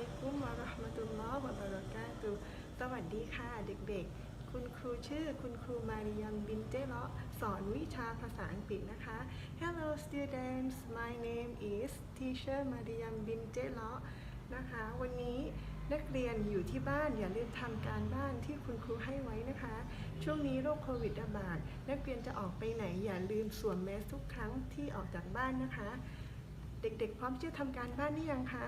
ลัยกุมวะราะห์มะตุลลอฮ์วะบะเราะกาตุสวัสดีค่ะเด็กๆ คุณครูชื่อคุณครูมาริยัมบินเจเลาะสอนวิชาภาษาอังกฤษนะคะ Hello students my name is teacher Mariam bin j e l a นะคะ วันนี้นักเรียนอยู่ที่บ้านอย่าลืมทำการบ้านที่คุณครูให้ไว้นะคะ ช่วงนี้โรคโควิดระบาดนักเรียนจะออกไปไหนอย่าลืมสวมแมสทุกครั้งที่ออกจากบ้านนะคะ เด็กๆ พร้อมที่จะทำการบ้านหรือยังคะ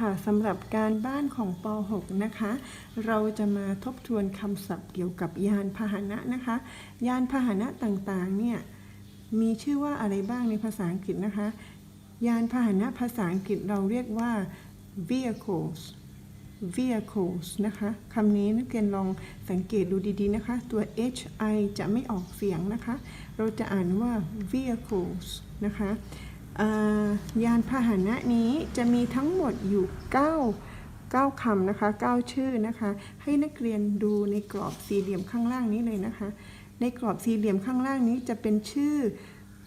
ค่ะสำหรับการบ้านของป .6 นะคะ เราจะมาทบทวนคำศัพท์เกี่ยวกับยานพาหนะนะคะ ยานพาหนะต่างๆเนี่ยมีชื่อว่าอะไรบ้างในภาษาอังกฤษนะคะ ยานพาหนะภาษาอังกฤษเราเรียกว่า vehicles vehicles นะคะคำนี้นักเรียนลองสังเกตดูดีๆนะคะ ตัว h i จะไม่ออกเสียงนะคะ เราจะอ่านว่า vehicles นะคะ ยานพาหนะนี้จะมีทั้งหมดอยู่ 9 9คำนะคะ 9 ชื่อนะคะ ให้นักเรียนดูในกรอบสี่เหลี่ยมข้างล่างนี้เลยนะคะ ในกรอบสี่เหลี่ยมข้างล่างนี้จะเป็นชื่อ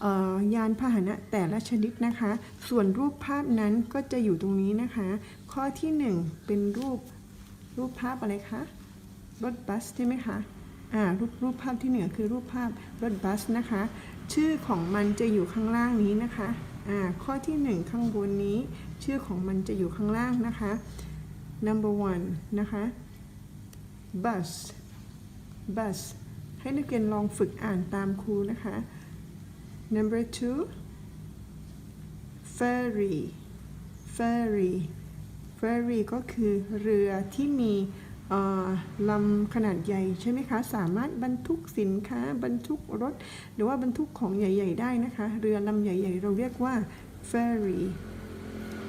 ออยานพาหนะแต่ละชนิดนะคะ ส่วนรูปภาพนั้นก็จะอยู่ตรงนี้นะคะ ข้อที่ 1 เป็นรูปรูปภาพอะไรคะรถบัสใช่ไหมคะอ่ารูปรูปภาพที่เหนือคือรูปภาพรถบัสนะคะ ชื่อของมันจะอยู่ข้างล่างนี้นะคะ อ่าข้อที่หนึ่งข้างบนนี้ ชื่อของมันจะอยู่ข้างล่างนะคะ number one นะคะ bus bus ให้นักเรียนลองฝึกอ่านตามครูนะคะ number two ferry ferry ferry ก็คือเรือที่มี ลำขนาดใหญ่ใช่ไหมคะ สามารถบรรทุกสินค้า บรรทุกรถ หรือว่าบรรทุกของใหญ่ ๆ ได้นะคะ เรือลำใหญ่ ๆ เราเรียกว่า ferry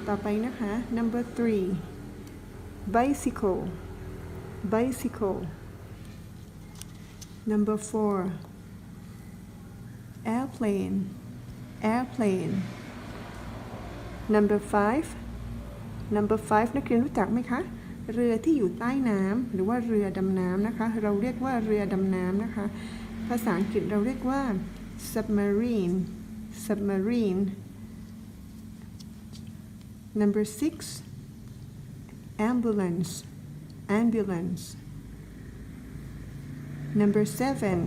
ต่อไปนะคะ number three bicycle bicycle number four airplane airplane number five number five นักเรียนรู้จักไหมคะ เรือที่อยู่ใต้น้ำหรือว่าเรือดำน้ำนะคะ เราเรียกว่าเรือดำน้ำนะคะ ภาษาอังกฤษเราเรียกว่า submarine submarine number six ambulance ambulance number seven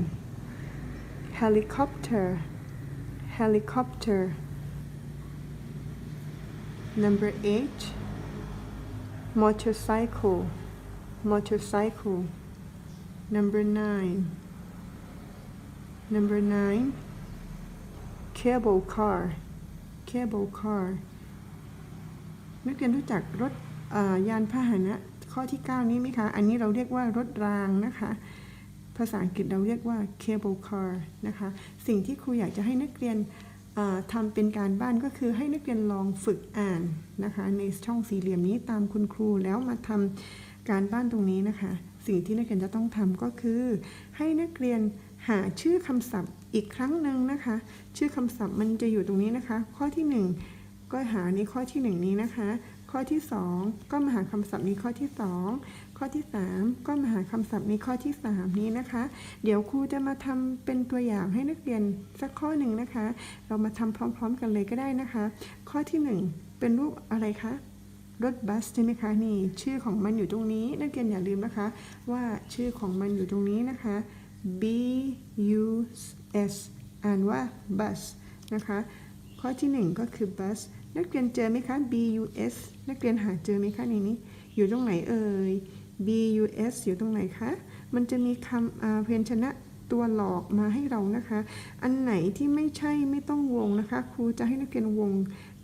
helicopter helicopter number eight motorcycle motorcycle number nine number nine cable car cable car นักเรียนรู้จักรถยานพาหนะ ข้อที่ 9 นี้ไหมคะ อันนี้เราเรียกว่ารถรางนะคะ ภาษาอังกฤษเราเรียกว่า cable car นะคะ สิ่งที่ครูอยากจะให้นักเรียน ทำเป็นการบ้านก็คือให้นักเรียนลองฝึกอ่านนะคะ ในช่องสี่เหลี่ยมนี้ตามคุณครูแล้วมาทำการบ้านตรงนี้นะคะ สิ่งที่นักเรียนจะต้องทำก็คือ ให้นักเรียนหาชื่อคำศัพท์อีกครั้งหนึ่งนะคะ ชื่อคำศัพท์มันจะอยู่ตรงนี้นะคะ ข้อที่หนึ่งก็หาในข้อที่หนึ่งนี้นะคะ ข้อที่สองก็มาหาคำศัพท์ในข้อที่สองข้อที่สามก็มาหาคำศัพท์ในข้อที่สามนี้นะคะ เดี๋ยวครูจะมาทำเป็นตัวอย่างให้นักเรียนสักข้อหนึ่งนะคะ เรามาทำพร้อม ๆ กันเลยก็ได้นะคะ ข้อที่หนึ่งเป็นรูปอะไรคะรถบัสใช่ไหมคะนี่ชื่อของมันอยู่ตรงนี้ นักเรียนอย่าลืมนะคะ ว่าชื่อของมันอยู่ตรงนี้นะคะ B U S อ่านว่า bus นะคะ ข้อที่หนึ่งก็คือ bus นักเรียนเจอไหมคะ B U S นักเรียนหาเจอไหมคะในนี้ อยู่ตรงไหนเอ่ย B U S อยู่ตรงไหนคะ มันจะมีคำอ่าพยญชนะตัวหลอกมาให้เรานะคะ อันไหนที่ไม่ใช่ไม่ต้องวงนะคะ ครูจะให้นักเรียนวง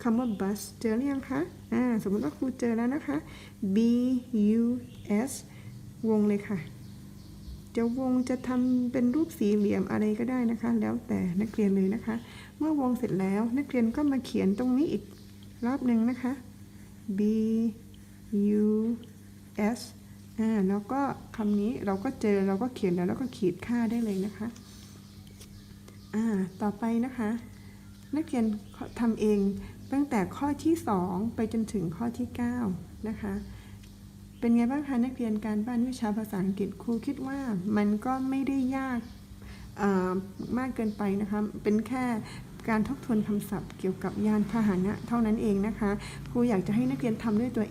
คำว่า bus เจอหรือยังคะ อ่า สมมติว่าครูเจอแล้วนะคะ B U S วงเลยค่ะ จะวงจะทำเป็นรูปสี่เหลี่ยมอะไรก็ได้นะคะ แล้วแต่นักเรียนเลยนะคะ เมื่อวงเสร็จแล้วนักเรียนก็มาเขียนตรงนี้อีก รอบหนึ่งนะคะ B U S อ่าแล้วก็คำนี้เราก็เจอเราก็เขียนแล้วแล้วก็ขีดค่าได้เลยนะคะอ่าต่อไปนะคะ นักเรียนทำเองตั้งแต่ข้อที่ 2 ไปจนถึงข้อที่ 9 นะคะ เป็นไงบ้างคะนักเรียนการบ้านวิชาภาษาอังกฤษครูคิดว่ามันก็ไม่ได้ยากอ่ามากเกินไปนะคะ เป็นแค่ การทบทวนคำศัพท์เกี่ยวกับยานพาหนะเท่านั้นเองนะคะ ครูอยากจะให้นักเรียนทำด้วยตัวเอง